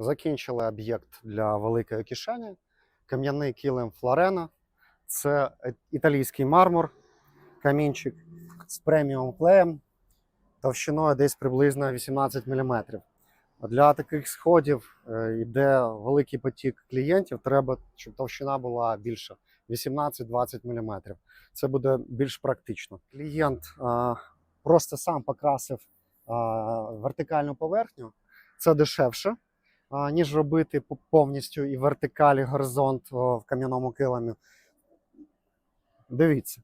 Закінчили об'єкт для великої кишені. Кам'яний килим Флорена. Це е- італійський мармур, камінчик з преміум клеєм, товщиною десь приблизно 18 мм. Для таких сходів е, йде великий потік клієнтів. Треба, щоб товщина була більша 18-20 мм. Це буде більш практично. Клієнт а, просто сам покрасив а, вертикальну поверхню. Це дешевше, ніж робити повністю і вертикаль, і горизонт в кам'яному килимі. Дивіться,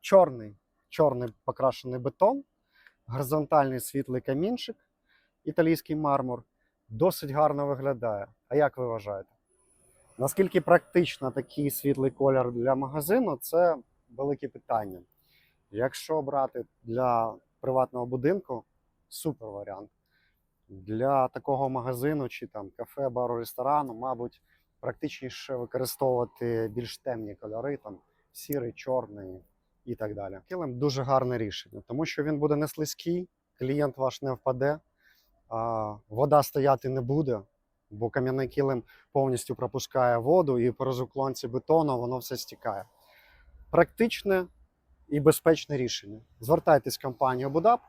чорний, чорний покрашений бетон, горизонтальний світлий камінчик, італійський мармур. Досить гарно виглядає. А як ви вважаєте? Наскільки практично такий світлий колір для магазину, це велике питання. Якщо брати для приватного будинку, супер варіант. Для такого магазину чи там кафе, бару, ресторану, мабуть, практичніше використовувати більш темні кольори, там сірий, чорний і так далі. Килим дуже гарне рішення, тому що він буде не слизький, клієнт ваш не впаде, а, вода стояти не буде, бо кам'яний килим повністю пропускає воду, і по розуклонці бетону воно все стікає. Практичне і безпечне рішення. Звертайтесь в компанію Будап.